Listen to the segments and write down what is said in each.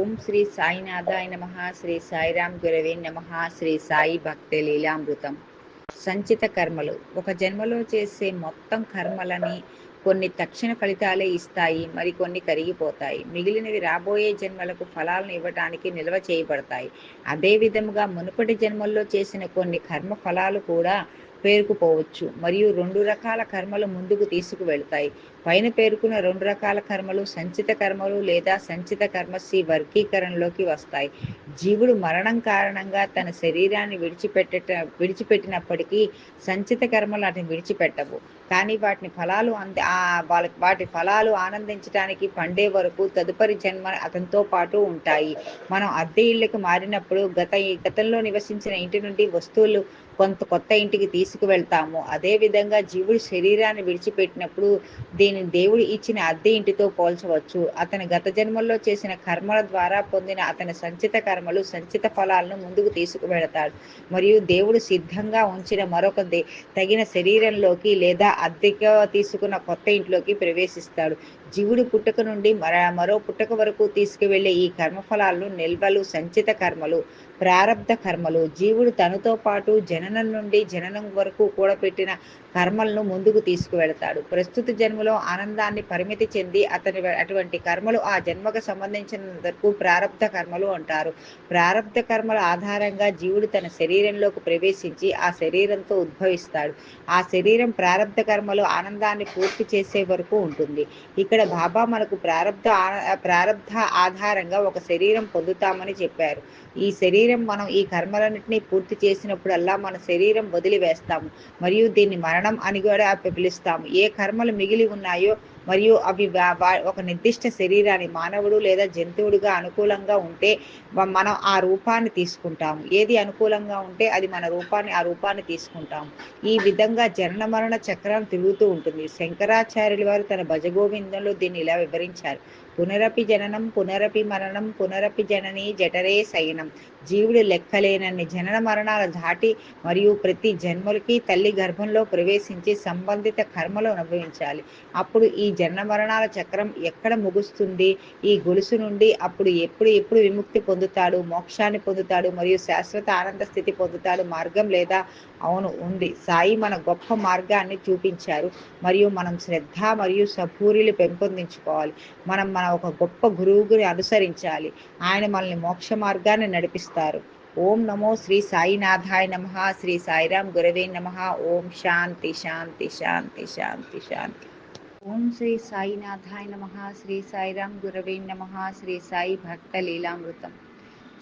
ఓం శ్రీ సాయినాథాయ నమ శ్రీ సాయిరామ్ గురవే నమ శ్రీ సాయి భక్తి లీలామృతం. సంచిత కర్మలు. ఒక జన్మలో చేసే మొత్తం కర్మలని కొన్ని తక్షణ ఫలితాలే ఇస్తాయి మరికొన్ని కరిగిపోతాయి. మిగిలినవి రాబోయే జన్మలకు ఫలాలను ఇవ్వటానికి నిల్వ చేయబడతాయి. అదే విధముగా మునుపటి జన్మల్లో చేసిన కొన్ని కర్మ ఫలాలు కూడా పేరుకుపోవచ్చు. మరియు రెండు రకాల కర్మలు ముందుకు తీసుకువెళ్తాయి. పైన పేర్కొన్న రెండు రకాల కర్మలు సంచిత కర్మలు లేదా సంచిత కర్మసి వర్గీకరణలోకి వస్తాయి. జీవుడు మరణం కారణంగా తన శరీరాన్ని విడిచిపెట్ట విడిచిపెట్టినప్పటికీ సంచిత కర్మలు వాటిని విడిచిపెట్టవు. కానీ వాటిని ఫలాలు అంది వాళ్ళ వాటి ఫలాలు ఆనందించడానికి పండే వరకు తదుపరి జన్మ అతనితో పాటు ఉంటాయి. మనం అద్దె ఇళ్ళకి మారినప్పుడు గత గతంలో నివసించిన ఇంటి నుండి వస్తువులు కొంత కొత్త ఇంటికి తీసుకువెళ్తాము. అదేవిధంగా జీవుడు శరీరాన్ని విడిచిపెట్టినప్పుడు దీని దేవుడు ఇచ్చిన అద్దె ఇంటితో పోల్చవచ్చు. అతని గత జన్మల్లో చేసిన కర్మల ద్వారా పొందిన అతని సంచిత కర్మలు సంచిత ఫలాలను ముందుకు తీసుకువెళతాడు మరియు దేవుడు సిద్ధంగా ఉంచిన మరొక తగిన శరీరంలోకి లేదా అద్దెగా తీసుకున్న కొత్త ఇంట్లోకి ప్రవేశిస్తాడు. జీవుడి పుట్టుక నుండి మర మరో పుట్టుక వరకు తీసుకువెళ్ళే ఈ కర్మఫలాలను నిల్వలు సంచిత కర్మలు ప్రారంధ కర్మలు. జీవుడు తనతో పాటు జననం నుండి జననం వరకు కూడపెట్టిన కర్మలను ముందుకు తీసుకువెళతాడు. ప్రస్తుత జన్మలో ఆనందాన్ని పరిమితి చెంది అతని అటువంటి కర్మలు ఆ జన్మకు సంబంధించినందుకు ప్రారంధ కర్మలు అంటారు. ప్రారంధ కర్మల ఆధారంగా జీవుడు తన శరీరంలోకి ప్రవేశించి ఆ శరీరంతో ఉద్భవిస్తాడు. ఆ శరీరం ప్రారంధ కర్మలు ఆనందాన్ని పూర్తి చేసే వరకు ఉంటుంది. ఇక్కడ బాబా మనకు ప్రారంధ ప్రారంధ ఆధారంగా ఒక శరీరం పొందుతామని చెప్పారు. ఈ శరీరం మనం ఈ కర్మలన్నింటినీ పూర్తి చేసినప్పుడల్లా మన శరీరం వదిలివేస్తాము. మరియు దీన్ని మరణ అని కూడా పిలుస్తాము. ఏ కర్మలు మిగిలి ఉన్నాయో మరియు అవి ఒక నిర్దిష్ట శరీరాన్ని మానవుడు లేదా జంతువుడిగా అనుకూలంగా ఉంటే మనం ఆ రూపాన్ని తీసుకుంటాము. ఏది అనుకూలంగా ఉంటే అది మన రూపాన్ని ఆ రూపాన్ని తీసుకుంటాము. ఈ విధంగా జనన మరణ చక్రం తిరుగుతూ ఉంటుంది. శంకరాచార్యుల వారు తన భజగోవిందంలో దీన్ని ఇలా వివరించారు. పునరపి జననం పునరపి మరణం పునరపి జనని జఠరే శయనం. జీవుడు లెక్కలేనన్ని జనన మరణాల ధాటి మరియు ప్రతి జన్మలకి తల్లి గర్భంలో ప్రవేశించి సంబంధిత కర్మలు అనుభవించాలి. అప్పుడు ఈ జనన మరణాల చక్రం ఎక్కడ ముగుస్తుంది? ఈ గొలుసు నుండి అప్పుడు ఎప్పుడు ఎప్పుడు విముక్తి పొందుతాడు? మోక్షాన్ని పొందుతాడు మరియు శాశ్వత ఆనంద స్థితి పొందుతాడు మార్గం లేదా? అవును ఉంది. సాయి మన గొప్ప మార్గాన్ని చూపించారు. మరియు మనం శ్రద్ధ మరియు సభూరిలు పెంపొందించుకోవాలి. మనం మన ఒక గొప్ప గురువుని అనుసరించాలి. ఆయన మనల్ని మోక్ష మార్గాన్ని నడిపిస్తారు. ఓం నమో శ్రీ సాయినాథాయ నమ శ్రీ సాయిరామ్ గురవే నమ. ఓం శాంతి శాంతి శాంతి శాంతి శాంతి. ఓం శ్రీ సాయినాథాయ నమ శ్రీ సాయిరామ్ గురవే నమ శ్రీ సాయి భక్త లీలామృతం.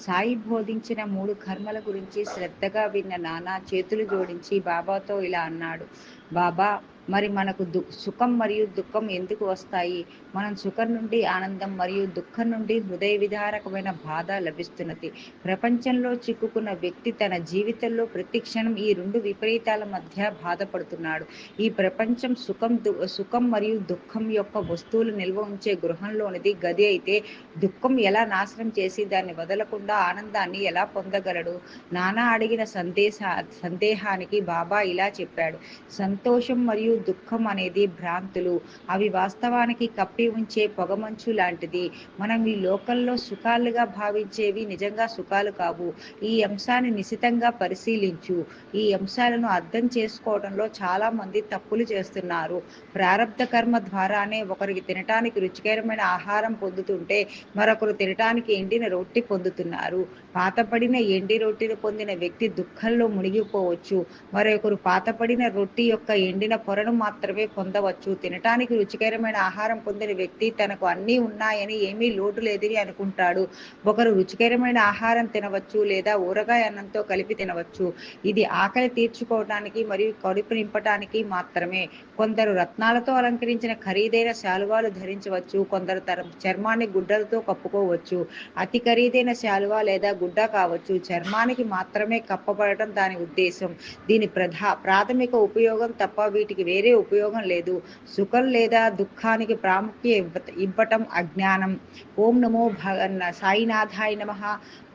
సాయి బోధించిన మూడు కర్మల గురించి శ్రద్ధగా విన్న నానా చేతులు జోడించి బాబాతో ఇలా అన్నాడు. బాబా మరి మనకు దు సుఖం మరియు దుఃఖం ఎందుకు వస్తాయి? మనం సుఖం నుండి ఆనందం మరియు దుఃఖం నుండి హృదయ విధారకమైన బాధ లభిస్తున్నది. ప్రపంచంలో చిక్కుకున్న వ్యక్తి తన జీవితంలో ప్రతి క్షణం ఈ రెండు విపరీతాల మధ్య బాధపడుతున్నాడు. ఈ ప్రపంచం సుఖం సుఖం మరియు దుఃఖం యొక్క వస్తువులు నిల్వ ఉంచే గృహంలోనిది. గది అయితే దుఃఖం ఎలా నాశనం చేసి దాన్ని వదలకుండా ఆనందాన్ని ఎలా పొందగలడు? నానా అడిగిన సందేశ సందేహానికి బాబా ఇలా చెప్పాడు. సంతోషం మరియు దుఃఖం అనేది భ్రాంతులు. అవి వాస్తవానికి కప్పి ఉంచే పొగమంచు లాంటిది. మనం ఈ లోకంలో సుఖాలుగా భావించేవి నిజంగా సుఖాలు కావు. ఈ అంశాన్ని నిశితంగా పరిశీలించు. ఈ అంశాలను అర్థం చేసుకోవడంలో చాలా మంది తప్పులు చేస్తున్నారు. ప్రారంధ కర్మ ద్వారానే ఒకరికి తినటానికి రుచికరమైన ఆహారం పొందుతుంటే మరొకరు తినటానికి ఎండిన రొట్టి పొందుతున్నారు. పాతపడిన ఎండి రొట్టిని పొందిన వ్యక్తి దుఃఖంలో మునిగిపోవచ్చు. మరొకరు పాతపడిన రొట్టి యొక్క ఎండిన పొరను మాత్రమే పొందవచ్చు. తినటానికి రుచికరమైన ఆహారం పొందిన వ్యక్తి తనకు అన్నీ ఉన్నాయని ఏమీ లోటు లేదని అనుకుంటాడు. ఒకరు రుచికరమైన ఆహారం తినవచ్చు లేదా ఊరగాయ అన్నంతో కలిపి తినవచ్చు. ఇది ఆకలి తీర్చుకోవడానికి మరియు కడుపు నింపటానికి మాత్రమే. కొందరు రత్నాలతో అలంకరించిన ఖరీదైన శాలువాలు ధరించవచ్చు. కొందరు తర చర్మాన్ని గుడ్డలతో కప్పుకోవచ్చు. అతి ఖరీదైన శాలువా లేదా గుడ్డ కావచ్చు. చర్మానికి మాత్రమే కప్పబడటం దాని ఉద్దేశం. దీని ప్రధా ప్రాథమిక ఉపయోగం తప్ప వీటికి వేరే ఉపయోగం లేదు. సుఖం లేదా దుఃఖానికి ప్రాముఖ్య ఇవ్వటం అజ్ఞానం. ఓం నమో భగ సాయినాథాయ నమ.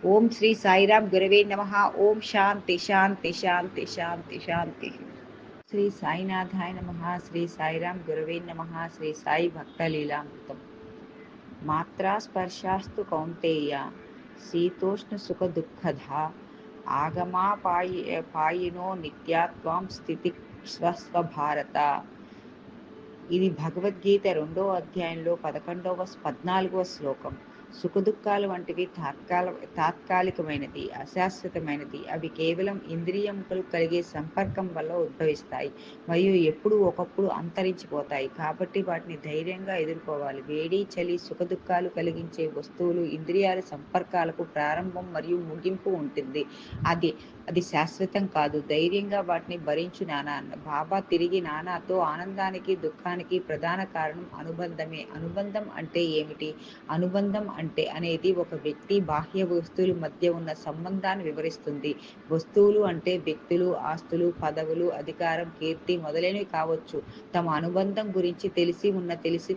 ఓం శ్రీ సాయిరామ్ గురవే నమ. ఓం శాంతి శాంతి శాంతి శాంతి శాంతి. శ్రీ సాయినాథాయ నమ. శ్రీ సాయిరామ్ గురవే నమ. శ్రీ సాయి భక్త లీలామృతం మాత్రా స్పర్శాస్తు కౌంతేయ శీతోష్ణ సుఖ దుఃఖధా. ఆగమాపాయి పాయినో నిత్యాత్వాం స్థితి స్వస్వ భారత. ఇది భగవద్గీత రెండో అధ్యాయంలో పదకొండవ పద్నాలుగవ శ్లోకం. సుఖదుఖాలు వంటివి తాత్కాల తాత్కాలికమైనది అశాశ్వతమైనది. అవి కేవలం ఇంద్రియములు కలిగే సంపర్కం వల్ల ఉద్భవిస్తాయి మరియు ఎప్పుడు ఒకప్పుడు అంతరించిపోతాయి. కాబట్టి వాటిని ధైర్యంగా ఎదుర్కోవాలి. వేడి చలి సుఖదుఖాలు కలిగించే వస్తువులు ఇంద్రియాల సంపర్కాలకు ప్రారంభం మరియు ముగింపు ఉంటుంది. అది అది శాశ్వతం కాదు. ధైర్యంగా వాటిని భరించు నానా. బాబా తిరిగి నానాతో ఆనందానికి దుఃఖానికి ప్రధాన కారణం అనుబంధమే. అనుబంధం అంటే ఏమిటి? అనుబంధం అంటే అంటే అనేది ఒక వ్యక్తి బాహ్య వస్తువుల మధ్య ఉన్న సంబంధాన్ని వివరిస్తుంది. వస్తువులు అంటే వ్యక్తులు ఆస్తులు పదవులు అధికారం కీర్తి మొదలైనవి కావచ్చు. తమ అనుబంధం గురించి తెలిసి ఉన్న తెలిసి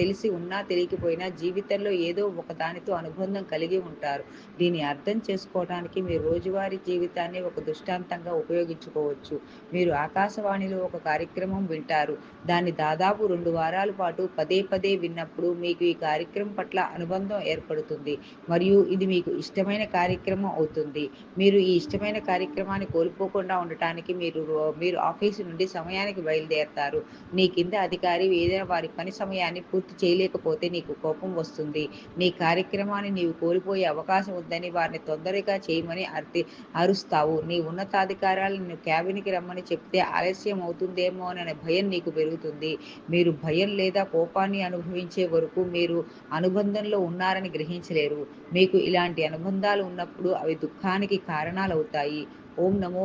తెలిసి ఉన్నా తెలియకపోయినా జీవితంలో ఏదో ఒక దానితో అనుబంధం కలిగి ఉంటారు. దీన్ని అర్థం చేసుకోవడానికి మీరు రోజువారీ జీవితాన్ని ఒక దృష్టాంతంగా ఉపయోగించుకోవచ్చు. మీరు ఆకాశవాణిలో ఒక కార్యక్రమం వింటారు. దాన్ని దాదాపు రెండు వారాల పాటు పదే పదే విన్నప్పుడు మీకు ఈ కార్యక్రమం పట్ల అనుబంధం ఏర్పడుతుంది. మరియు ఇది మీకు ఇష్టమైన కార్యక్రమం అవుతుంది. మీరు ఈ ఇష్టమైన కార్యక్రమాన్ని కోల్పోకుండా ఉండటానికి మీరు మీరు ఆఫీసు నుండి సమయానికి బయలుదేరతారు. నీ కింద అధికారి ఏదైనా వారి పని సమయాన్ని పూర్తి చేయలేకపోతే నీకు కోపం వస్తుంది. నీ కార్యక్రమాన్ని నీవు కోల్పోయే అవకాశం ఉందని వారిని తొందరగా చేయమని అర్థి అరుస్తావు. నీ ఉన్నతాధికారాలు నిన్ను క్యాబిన్కి రమ్మని చెప్తే ఆలస్యం అవుతుందేమో అనే భయం నీకు పెరుగుతుంది. మీరు భయం లేదా కోపాన్ని అనుభవించే వరకు మీరు అనుబంధంలో ఉన్నారని గ్రహించలేరు. మీకు ఇలాంటి అనుబంధాలు ఉన్నప్పుడు అవి దుఃఖానికి కారణాలవుతాయి. ఓం నమో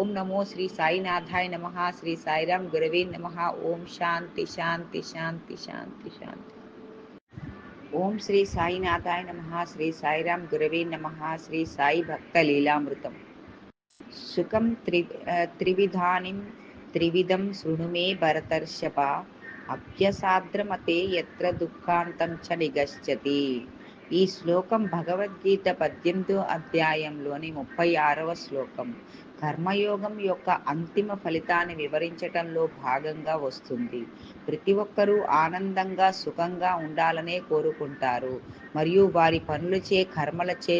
ఓం నమో శ్రీ సాయినాథాయ నమ శ్రీ సాయిరాం గురవే నమ. ఓం శాంతి శాంతి శాంతి శాంతి శాంతి. ఓం శ్రీ సాయినాథాయ నమ శ్రీ సాయిరాం గురవే నమ శ్రీ సాయి భక్త లీలామృతం. సుఖం త్రి త్రివిధానిం త్రివిధం శృణుమే భరతర్షప అభ్యసాద్రమతే ఎత్ర దుఃఖాంతం చ నిగచ్చతి ఈ శ్లోకం భగవద్గీత పద్దెనిమిదో అధ్యాయంలోని ముప్పై ఆరవ శ్లోకం. కర్మయోగం యొక్క అంతిమ ఫలితాన్ని వివరించటంలో భాగంగా వస్తుంది. ప్రతి ఒక్కరూ ఆనందంగా సుఖంగా ఉండాలనే కోరుకుంటారు. మరియు వారి పనులచే కర్మలచే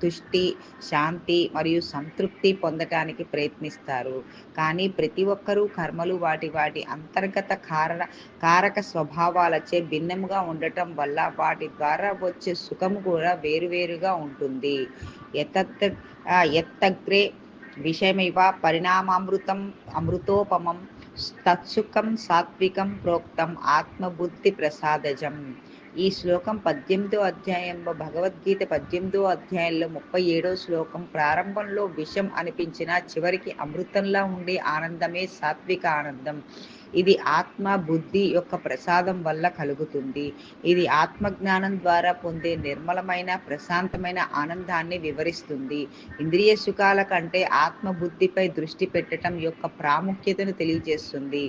తుష్టి శాంతి మరియు సంతృప్తి పొందటానికి ప్రయత్నిస్తారు. కానీ ప్రతి ఒక్కరూ కర్మలు వాటి వాటి అంతర్గత కారణ కారక స్వభావాలచే భిన్నముగా ఉండటం వల్ల వాటి ద్వారా వచ్చే సుఖం కూడా వేరువేరుగా ఉంటుంది. ఎత్త ఎత్తగ్రే విషయమివ పరిణామామృతం అమృతోపమం తత్సుఖం సాత్వికం ప్రోక్తం ఆత్మబుద్ధి ప్రసాదజం ఈ శ్లోకం పద్దెనిమిదో అధ్యాయంలో భగవద్గీత పద్దెనిమిదో అధ్యాయంలో ముప్పై ఏడో శ్లోకం ప్రారంభంలో విషం అనిపించిన చివరికి అమృతంలా ఉండే ఆనందమే సాత్విక ఆనందం. ఇది ఆత్మ బుద్ధి యొక్క ప్రసాదం వల్ల కలుగుతుంది. ఇది ఆత్మజ్ఞానం ద్వారా పొందే నిర్మలమైన ప్రశాంతమైన ఆనందాన్ని వివరిస్తుంది. ఇంద్రియ సుఖాల కంటే ఆత్మ బుద్ధిపై దృష్టి పెట్టడం యొక్క ప్రాముఖ్యతను తెలియజేస్తుంది.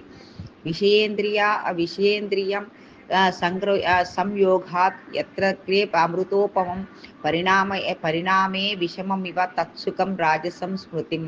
విషయేంద్రియ విషయేంద్రియం సంగ్ర సంయోగాత్ ఎత్ర అమృతోపమం పరిణామ పరిణామే విషమమివ తత్సుఖం రాజసం స్మృతిం.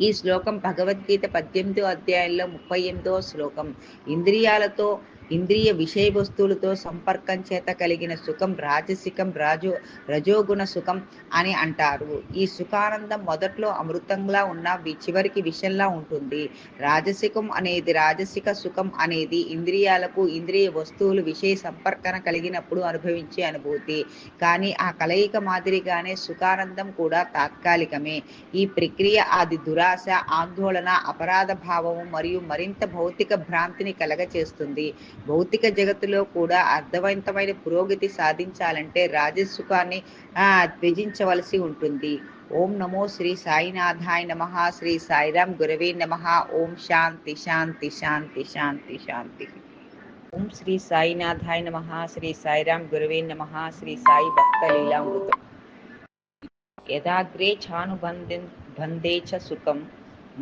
ఈ శ్లోకం భగవద్గీత పద్దెనిమిదో అధ్యాయంలో ముప్పై ఎనిమిదో శ్లోకం. ఇంద్రియాలతో ఇంద్రియ విషయ వస్తువులతో సంపర్కం చేత కలిగిన సుఖం రాజసికం రాజో రజోగుణ సుఖం అని అంటారు. ఈ సుఖానందం మొదట్లో అమృతంలా ఉన్న చివరికి విషంలా ఉంటుంది. రాజసికం అనేది రాజసిక సుఖం అనేది ఇంద్రియాలకు ఇంద్రియ వస్తువులు విషయ సంపర్కన కలిగినప్పుడు అనుభవించే అనుభూతి. కానీ ఆ కలయిక మాదిరిగానే సుఖానందం కూడా తాత్కాలికమే. ఈ ప్రక్రియ అది దురాశ ఆందోళన అపరాధ భావము మరియు మరింత భౌతిక భ్రాంతిని కలగచేస్తుంది. భౌతిక జగత్తులో కూడా అర్థవంతమైన పురోగతి సాధించాలంటే రాజసుఖాన్ని త్యజించవలసి ఉంటుంది. ఓం నమో శ్రీ సాయినాథాయ నమ శ్రీ సాయిరాం గురవే నమ. ఓం శాంతి శాంతి శాంతి శాంతి శాంతి. ఓం శ్రీ సాయినాథాయ నమ శ్రీ సాయిరాం గురవే నమ శ్రీ సాయి భక్త లీలామృతం. యదాగ్రే చానుబంధి బంధే చ సుఖం.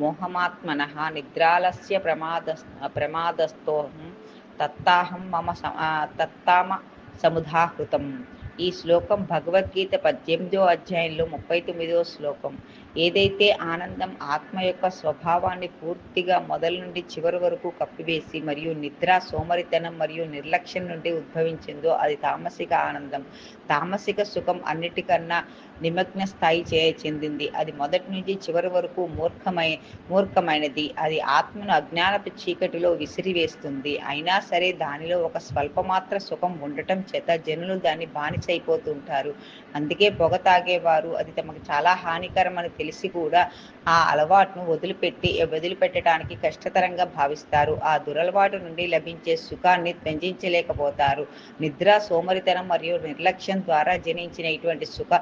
మోహమాత్మన నిద్రాలస్య ప్రమాద ప్రమాదస్థోహం. తత్తాహం మమ తత్తామ సముదాహృతం ఈ శ్లోకం భగవద్గీత పద్దెనిమిదో అధ్యాయంలో ముప్పై తొమ్మిదో శ్లోకం. ఏదైతే ఆనందం ఆత్మ యొక్క స్వభావాన్ని పూర్తిగా మొదలు నుండి చివరి వరకు కప్పివేసి మరియు నిద్ర సోమరితనం మరియు నిర్లక్ష్యం నుండి ఉద్భవించిందో అది తామసిక ఆనందం. తామసిక సుఖం అన్నిటికన్నా నిమగ్న స్థాయి చేయ చెందింది. అది మొదటి నుంచి చివరి వరకు మూర్ఖమై మూర్ఖమైనది. అది ఆత్మను అజ్ఞానపు చీకటిలో విసిరివేస్తుంది. అయినా సరే దానిలో ఒక స్వల్పమాత్ర సుఖం ఉండటం చేత జనులు దాన్ని బానిసైపోతుంటారు. అందుకే పొగ తాగేవారు. అది తమకు చాలా హానికరమని తెలిసి కూడా ఆ అలవాటును వదిలిపెట్టి వదిలిపెట్టడానికి కష్టతరంగా భావిస్తారు. ఆ దురలవాటు నుండి లభించే సుఖాన్ని త్యంజించలేకపోతారు. నిద్ర సోమరితనం మరియు నిర్లక్ష్యం ద్వారా జనించిన ఇటువంటి సుఖ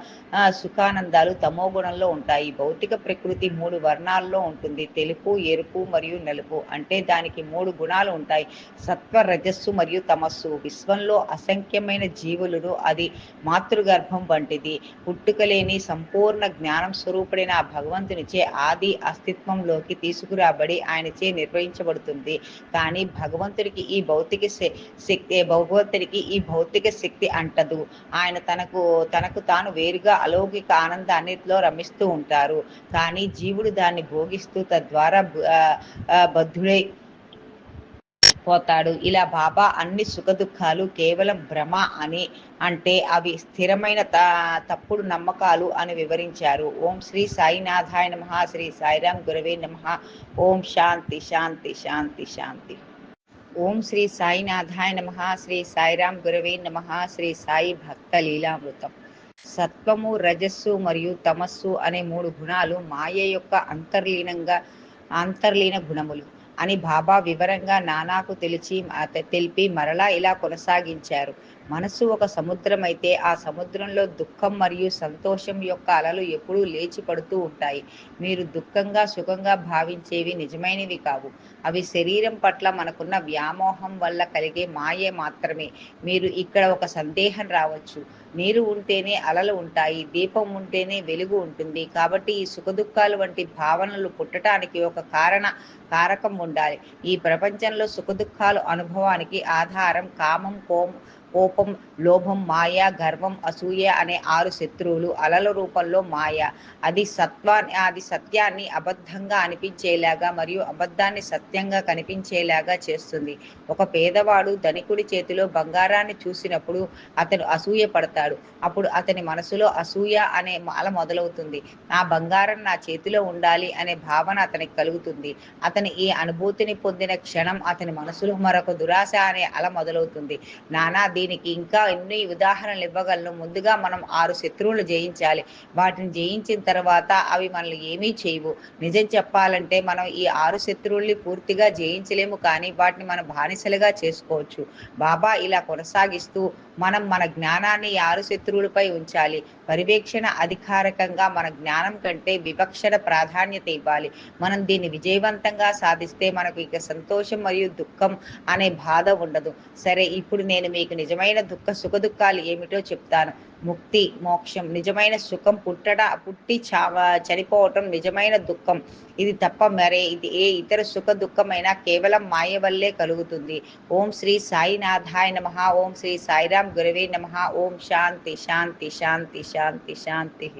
సుఖానందాలు తమో గుణంలో ఉంటాయి. భౌతిక ప్రకృతి మూడు వర్ణాల్లో ఉంటుంది. తెలుపు ఎరుపు మరియు నలుపు. అంటే దానికి మూడు గుణాలు ఉంటాయి. సత్వ రజస్సు మరియు తమస్సు. విశ్వంలో అసంఖ్యమైన జీవులను అది మాతృగర్భం వంటిది. పుట్టుకలేని సంపూర్ణ జ్ఞానం స్వరూపుడైన ఆ భగవంతునిచే ఆది అస్తిత్వంలోకి తీసుకురాబడి ఆయనచే నిర్వహించబడుతుంది. కానీ భగవంతుడికి ఈ భౌతిక శక్తి భగవంతుడికి ఈ భౌతిక శక్తి అంటదు. ఆయన తనకు తనకు తాను వేరుగా అలౌకిక ఆనందాన్నిలో రమిస్తూ ఉంటారు. కానీ జీవుడు దాన్ని భోగిస్తూ తద్వారా బద్ధుడై పోతాడు ఇలా బాబా అన్ని సుఖ దుఃఖాలు కేవలం భ్రమ అని అంటే అవి స్థిరమైన తప్పుడు నమ్మకాలు అని వివరించారు. ఓం శ్రీ సాయినాథాయ నమ శ్రీ సాయిరామ్ గురవే నమ. ఓం శాంతి శాంతి శాంతి శాంతి. ఓం శ్రీ సాయినాథాయ నమ శ్రీ సాయిరామ్ గురవే నమ శ్రీ సాయి భక్త లీలామృతం. సత్వము రజస్సు మరియు తమస్సు అనే మూడు గుణాలు మాయ యొక్క అంతర్లీనంగా అంతర్లీన గుణములు. అని బాబా వివరంగా నానాకు తెలిసి తెలిపి మరలా ఇలా కొనసాగించారు. మనసు ఒక సముద్రం అయితే ఆ సముద్రంలో దుఃఖం మరియు సంతోషం యొక్క అలలు ఎప్పుడూ లేచి పడుతూ ఉంటాయి. మీరు దుఃఖంగా సుఖంగా భావించేవి నిజమైనవి కావు. అవి శరీరం పట్ల మనకున్న వ్యామోహం వల్ల కలిగే మాయే మాత్రమే. మీరు ఇక్కడ ఒక సందేహం రావచ్చు. నీరు ఉంటేనే అలలు ఉంటాయి దీపం ఉంటేనే వెలుగు ఉంటుంది. కాబట్టి ఈ సుఖదుఖాలు వంటి భావనలు పుట్టడానికి ఒక కారణ కారకం ఉండాలి. ఈ ప్రపంచంలో సుఖదుఖాలు అనుభవానికి ఆధారం కామం కోం కోపం లోభం మాయ గర్వం అసూయ అనే ఆరు శత్రువులు అలల రూపంలో మాయ. అది సత్వాన్ని అది సత్యాన్ని అబద్ధంగా అనిపించేలాగా మరియు అబద్ధాన్ని సత్యంగా కనిపించేలాగా చేస్తుంది. ఒక పేదవాడు ధనికుడి చేతిలో బంగారాన్ని చూసినప్పుడు అతను అసూయ పడతాడు. అప్పుడు అతని మనసులో అసూయ అనే మాల మొదలవుతుంది. నా బంగారం నా చేతిలో ఉండాలి అనే భావన అతనికి కలుగుతుంది. అతని ఈ అనుభూతిని పొందిన క్షణం అతని మనసులో మరొక దురాశ అనే అల మొదలవుతుంది. నానా దీనికి ఇంకా ఎన్ని ఉదాహరణలు ఇవ్వగలను. ముందుగా మనం ఆరు శత్రువులు జయించాలి. వాటిని జయించిన తర్వాత అవి మనల్ని ఏమీ చేయవు. నిజం చెప్పాలంటే మనం ఈ ఆరు శత్రువుల్ని పూర్తిగా జయించలేము కానీ వాటిని మన బానిసలుగా చేసుకోవచ్చు. బాబా ఇలా కొనసాగిస్తూ మనం మన జ్ఞానాన్ని ఆరు శత్రువులపై ఉంచాలి. పర్యవేక్షణ అధికారికంగా మన జ్ఞానం కంటే వివక్షణ ప్రాధాన్యత ఇవ్వాలి. మనం దీన్ని విజయవంతంగా సాధిస్తే మనకు ఇక సంతోషం మరియు దుఃఖం అనే బాధ ఉండదు. సరే ఇప్పుడు నేను మీకు నిజమైన దుఃఖ సుఖ దుఃఖాలు ఏమిటో చెప్తాను. ముక్తి మోక్షం నిజమైన సుఖం పుట్టడ పుట్టి చావ చనిపోవటం నిజమైన దుఃఖం. ఇది తప్ప మరే ఇది ఏ ఇతర సుఖ దుఃఖమైనా కేవలం మాయ వల్లే కలుగుతుంది. ఓం శ్రీ సాయినాథాయ నమ. ఓం శ్రీ సాయిరాం గురవే నమ. ఓం శాంతి శాంతి శాంతి శాంతి శాంతి.